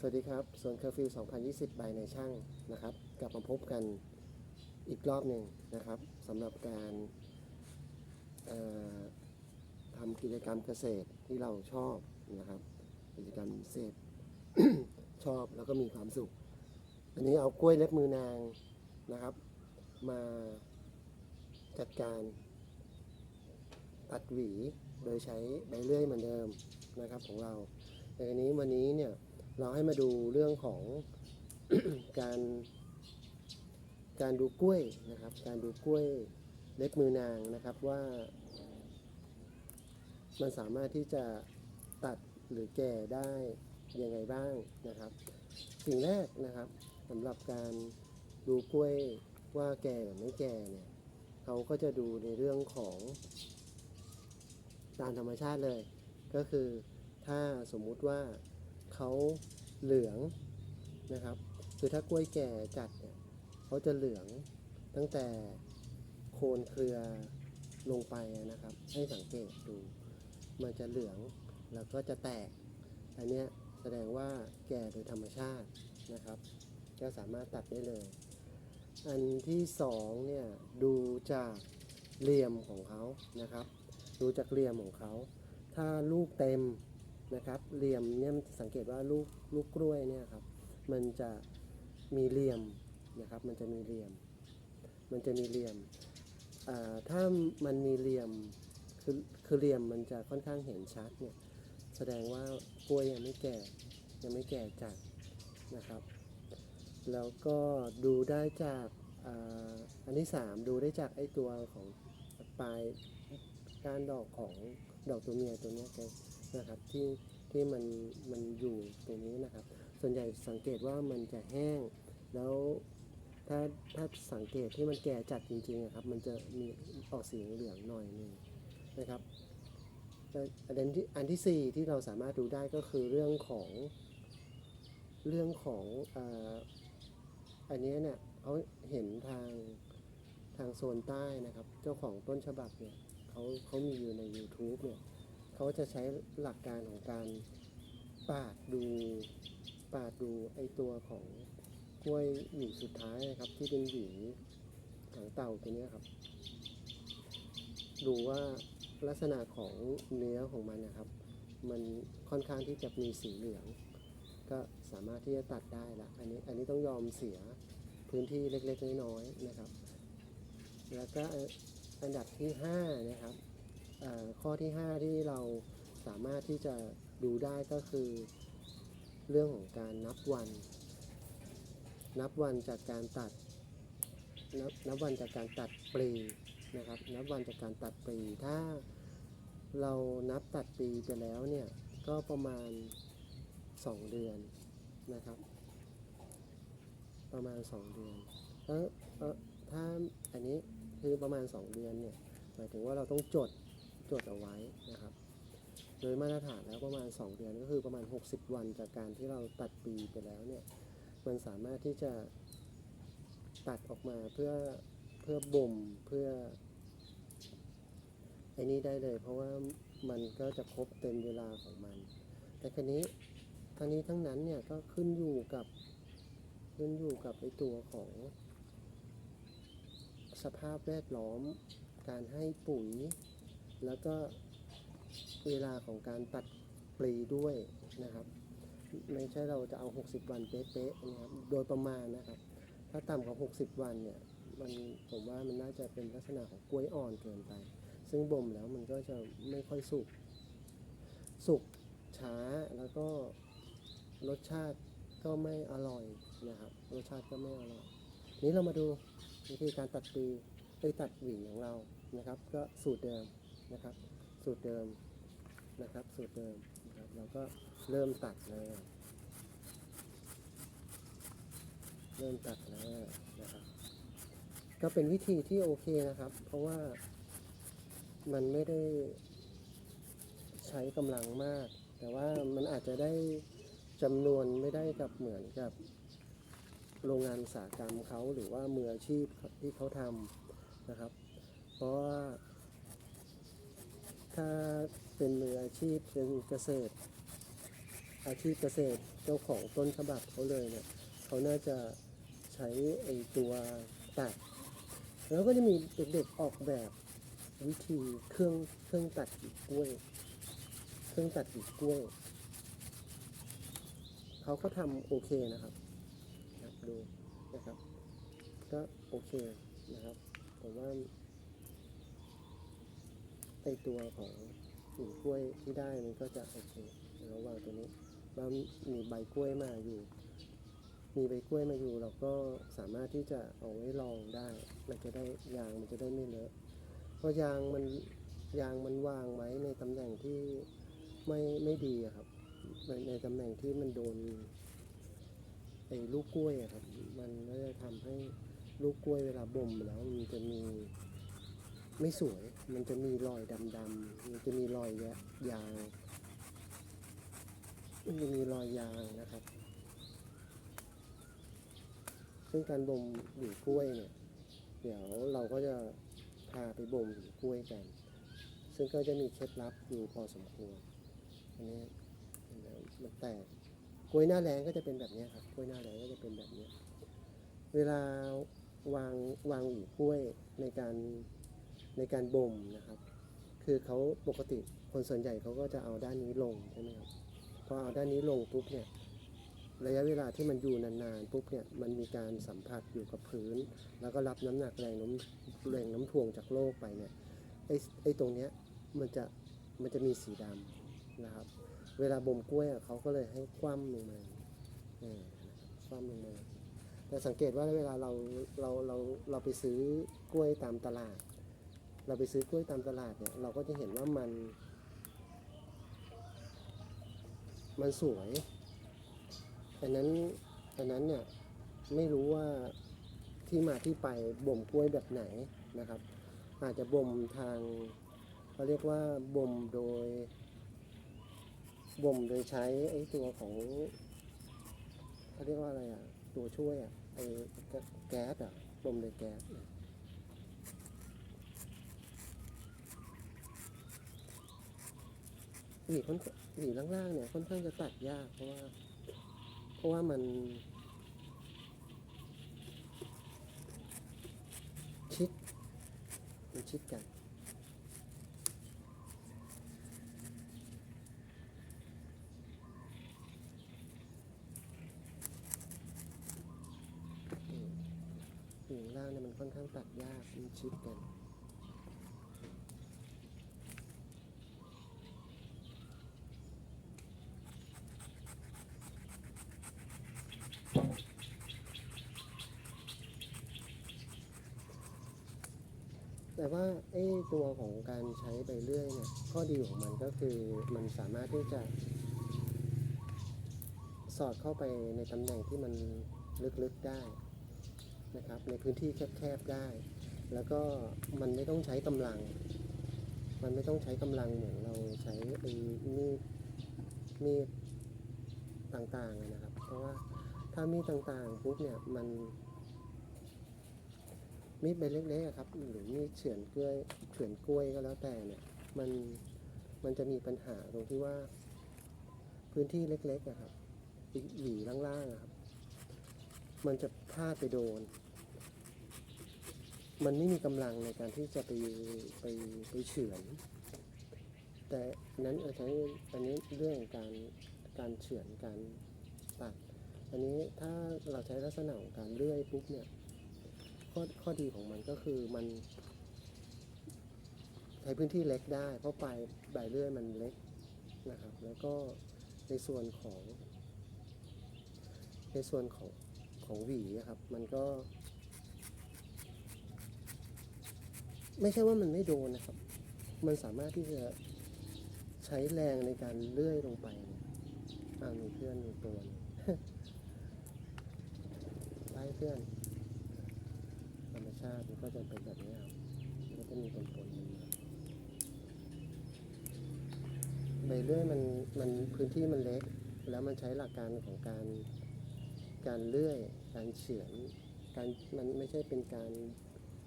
สวัสดีครับสวนเคอร์ฟิว 2020 บายในช่างนะครับ กลับมาพบกันอีกรอบหนึ่งนะครับสำหรับการทำกิจกรรมเกษตรที่เราชอบนะครับ กิจกรรมเกษตรชอบแล้วก็มีความสุข อันนี้เอากล้วยเล็บมือนางนะครับ มาจัดการตัดหวีโดยใช้ใบเลื่อยเหมือนเดิมนะครับของเราแต่อันนี้วันนี้เนี่ย เราให้มาดูเรื่องของการการดูกล้วยนะครับ การดูกล้วยเล็บมือนางนะครับว่า มันสามารถที่จะตัดหรือแก่ได้ยังไงบ้างนะครับ สิ่งแรกนะครับสำหรับการดูกล้วยว่าแก่หรือไม่แก่เนี่ยเขาก็จะดูในเรื่องของตามธรรมชาติเลย ก็คือถ้าสมมุติว่า เขาเหลืองนะครับคือถ้ากล้วยแก่จัดเนี่ยเขาจะเหลืองตั้งแต่โคนเครือลงไปนะครับ ให้สังเกตดู มันจะเหลืองแล้วก็จะแตก อันนี้แสดงว่าแก่โดยธรรมชาตินะครับก็สามารถตัดได้เลย อันที่สองเนี่ยดูจากเหลี่ยมของเขานะครับ ดูจากเหลี่ยมของเขา ถ้าลูกเต็ม นะครับเหลี่ยมเนี่ยสังเกตว่าลูกลูกกล้วยเนี่ยครับมันจะมีเหลี่ยมนะครับ มันจะมีเหลี่ยม มันจะมีเหลี่ยมถ้ามันมีเหลี่ยมคือคือเหลี่ยมมันจะค่อนข้างเห็นชัดเนี่ยแสดงว่ากล้วยยังไม่แก่ยังไม่แก่จัดนะครับ แล้วก็ดูได้จากอันที่สามดูได้จากไอตัวของปลายก้านดอกของดอกตัวเมียตัวนี้ครับ นะครับที่ที่มันมันอยู่ตรงนี้นะครับ ส่วนใหญ่สังเกตว่ามันจะแห้ง แล้วถ้าถ้าสังเกตที่มันแก่จัดจริงๆอะครับ มันจะมีออกสีเหลืองหน่อยหนึงนะครับแต่อันที่อันที่สี่ที่เราสามารถดูได้ก็คือเรื่องของเรื่องของอ,อันนี้เนี่ยเขาเห็นทางทางโซนใต้นะครับ เจ้าของต้นฉบับเนี่ยเขาเขามีอยู่ใน YouTube เนี่ย เขาจะใช้หลักการของการปาดดูปาดดูไอตัวของกล้วยหวีสุดท้ายนะครับ ที่เป็นหวีหางเต่าตัวนี้ครับ ดูว่าลักษณะของเนื้อของมันนะครับ มันค่อนข้างที่จะมีสีเหลือง ก็สามารถที่จะตัดได้ละอันนี้อันนี้ต้องยอมเสียพื้นที่เล็กๆน้อยๆนะครับ แล้วก็อันดับที่5นะครับ ข้อที่ 5 ที่เราสามารถที่จะดูได้ก็คือ เรื่องของการนับวัน นับวันจากการตัดนับนับวันจากการตัดปลีนะครับ นับวันจากการตัดปลีถ้าเรานับตัดปีไปแล้วเนี่ย ก็ประมาณ 2 เดือนนะครับ ประมาณ 2 เดือนเออเออถ้าอันนี้คือประมาณ 2 เดือนเนี่ยหมายถึงว่าเราต้องจด จดเอาไว้นะครับ โดยมาตรฐานแล้วประมาณ 2 เดือนก็คือประมาณ 60 วันจากการที่เราตัดปีไปแล้วเนี่ยมันสามารถที่จะตัดออกมาเพื่อเพื่อบ่มเพื่อไอ้นี้ได้เลย เพราะว่ามันก็จะครบเต็มเวลาของมัน แต่ครนี้ทั้งนี้ทั้งนั้นเนี่ยก็ขึ้นอยู่กับขึ้นอยู่กับไอตัวของสภาพแวดล้อม การให้ปุ๋ย แล้วก็เวลาของการตัดปลีด้วยนะครับ ไม่ใช่เราจะเอา 60 วันเป๊ะๆนะครับโดยประมาณนะครับ ถ้าต่ำกว่า 60 วันเนี่ยมันผมว่ามันน่าจะเป็นลักษณะของกล้วยอ่อนเกินไป ซึ่งบ่มแล้วมันก็จะไม่ค่อยสุกสุกช้าแล้วก็รสชาติก็ไม่อร่อยนะครับ รสชาติก็ไม่อร่อย นี้เรามาดูวิธีการตัดปีไปตัดหวีของเรานะครับ ก็สูตรเดิม นะครับ สูตรเดิมนะครับ สูตรเดิมนะครับเราก็เริ่มตัดเลยเริ่มตัดแล้วนะครับ ก็เป็นวิธีที่โอเคนะครับ เพราะว่ามันไม่ได้ใช้กำลังมาก แต่ว่ามันอาจจะได้จำนวนไม่ได้กับเหมือนกับโรงงานอุตสาหกรรมเขาหรือว่ามืออาชีพที่เขาทำนะครับ เพราะว่า ถ้าเป็นมืออาชีพเป็นเกษตร อาชีพเกษตรเจ้าของต้นฉบับเขาเลยเนี่ยเขาน่าจะใช้ไอตัวตัด แล้วก็จะมีเด็กๆออกแบบวิธีเครื่องเครื่องตัดอีกกล้วย เครื่องตัดอีกกล้วยเขาก็ทำโอเคนะครับนะครับดูนะครับ ก็โอเคนะครับผมว่า ไอตัวของหนึ่งกล้วยที่ได้มันก็จะโอเคระหว่างตัวนี้แล้วมีใบกล้วยมาอยู่ มีใบกล้วยมาอยู่ เราก็สามารถที่จะเอาไว้รองได้ มันจะได้ยางมันจะได้ไม่เลอะเพราะยางมันยางมันวางไว้ในตำแหน่งที่ไม่ไม่ดีครับในในตำแหน่งที่มันโดนไอ้ลูกกล้วยครับ มันก็จะทำให้ลูกกล้วยเวลาบ่มแล้วมันจะมี ไม่สวย มันจะมีรอยดำๆ มันจะมีรอยแยยาง มันจะมีรอยยางนะครับ ซึ่งการบ่มหวีกล้วยเนี่ย เดี๋ยวเราก็จะพาไปบ่มหวีกล้วยกัน ซึ่งก็จะมีเคล็ดลับอยู่พอสมควร อันนี้มมันแตก กล้วยหน้าแรงก็จะเป็นแบบนี้ครับ กล้วยหน้าแรงก็จะเป็นแบบนี้ เวลาวางวางหวีกล้วยในการ ในการบ่มนะครับ คือเขาปกติคนส่วนใหญ่เขาก็จะเอาด้านนี้ลงใช่ไหมครับพอเอาด้านนี้ลงปุ๊บเนี่ยระยะเวลาที่มันอยู่นานๆปุ๊บเนี่ยมันมีการสัมผัสอยู่กับพื้น แล้วก็รับน้ำหนักแรงน้ำแรงน้ำถ่วงจากโลกไปเนี่ยไอ้ไอ้ตรงเนี้ยมันจะมันจะมีสีดำนะครับ เวลาบ่มกล้วยเขาก็เลยให้คว่ำลงมาครับคว่ำลงมาแต่สังเกตว่าเวลาเราเราเราเราไปซื้อกล้วยตามตลาด เราไปซื้อกล้วยตามตลาดเนี่ย เราก็จะเห็นว่ามัน มันสวย อันนั้นอันนั้นเนี่ยไม่รู้ว่าที่มาที่ไปบ่มกล้วยแบบไหนนะครับ อาจจะบ่มทางเขาเรียกว่าบ่มโดยบ่มโดยใช้ไอ้ตัวของเขาเรียกว่าอะไรอะ ตัวช่วยอะไอ้แก๊สอะบ่มโดยแก๊สเนี่ย หวีค่อนหวีล่างๆเนี่ยค่อนข้างจะตัดยากเพราะว่า เพราะว่ามัน ชิดมันชิดกันอืมอยู่ล่างเนี่ยมันค่อนข้างตัดยากมันชิดกัน แต่ว่าไอ้ตัวของการใช้ไปเรื่อยเนี่ยข้อดีของมันก็คือมันสามารถที่จะ สอดเข้าไปในตำแหน่งที่มันลึกๆได้นะครับ ในพื้นที่แคบๆได้ แล้วก็มันไม่ต้องใช้กำลัง มันไม่ต้องใช้กำลังเหมือนเราใช้ไอ้มีดมีดต่างๆนะครับ เพราะว่าถ้ามีดต่างๆปุ๊บเนี่ยมัน มีดใบเล็กๆอะครับ หรือมีดเฉือนกล้วยเฉือนกล้วยก็แล้วแต่เนี่ย มันมันจะมีปัญหาตรงที่ว่า พื้นที่เล็กๆอะครับหวีล่างๆอะครับ มันจะพลาดไปโดน มันไม่มีกำลังในการที่จะไปไปไปเฉือน แต่นั้นเอาใช้อันนี้เรื่องการการเฉือนการตัด อันนี้ถ้าเราใช้ลักษณะของการเลื่อยปุ๊บเนี่ย ข้อข้อดีของมันก็คือมันใช้พื้นที่เล็กได้ เพราะปลายใบเลื่อยมันเล็กนะครับ แล้วก็ในส่วนของ ในส่วนของของหวีครับ มันก็ ไม่ใช่ว่ามันไม่โดนนะครับ มันสามารถที่จะใช้แรงในการเลื่อยลงไปอ่ามีเพื่อนมีตัวไล่เพื่อน ชาติมันก็จะเป็นแบบนี้ครับมันก็จะมีปนๆมันใบเลื่อยมันมันพื้นที่มันเล็ก แล้วมันใช้หลักการของการการเลื่อย การเฉือนการมันไม่ใช่เป็นการ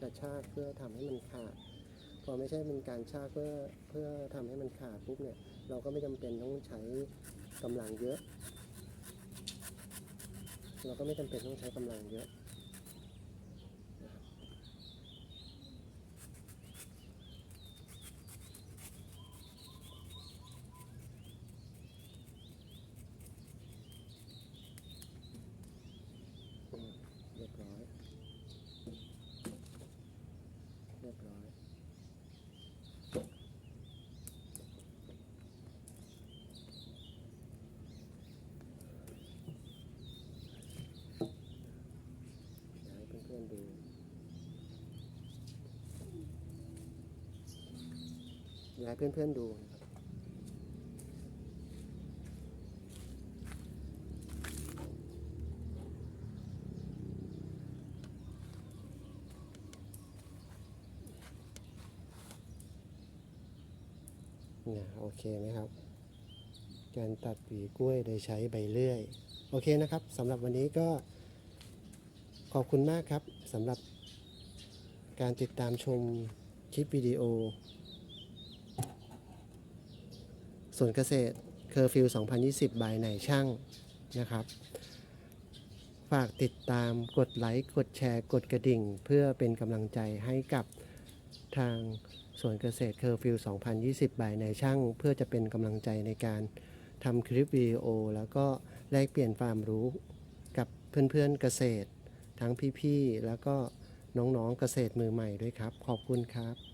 กระชากเพื่อทำให้มันขาดพอไม่ใช่เป็นการชากเพื่อเพื่อทำให้มันขาดปุ๊บเนี่ย เราก็ไม่จำเป็นต้องใช้กำลังเยอะ เราก็ไม่จำเป็นต้องใช้กำลังเยอะ อืมเรียบร้อย เรียบร้อย อยากให้เพื่อนๆดู อยากให้เพื่อนๆดูนะครับเนี่ยโอเคไหมครับ การตัดหวีกล้วยโดยใช้ใบเลื่อย โอเคนะครับสำหรับวันนี้ก็ขอบคุณมากครับสำหรับการติดตามชมคลิปวิดีโอ ส่วนเกษตรเคอร์ฟิว2020 บายไหนช่างนะครับ ฝากติดตามกดไลค์ กดแชร์ กดกระดิ่ง เพื่อเป็นกำลังใจให้กับทางส่วนเกษตรเคอร์ฟิว2020 บายในช่าง เพื่อจะเป็นกำลังใจในการทำคลิปวิดีโอ แล้วก็แลกเปลี่ยนความรู้กับเพื่อนๆเกษตร ทั้งพี่ๆ แล้วก็น้องๆเกษตรมือใหม่ด้วยครับ ขอบคุณครับ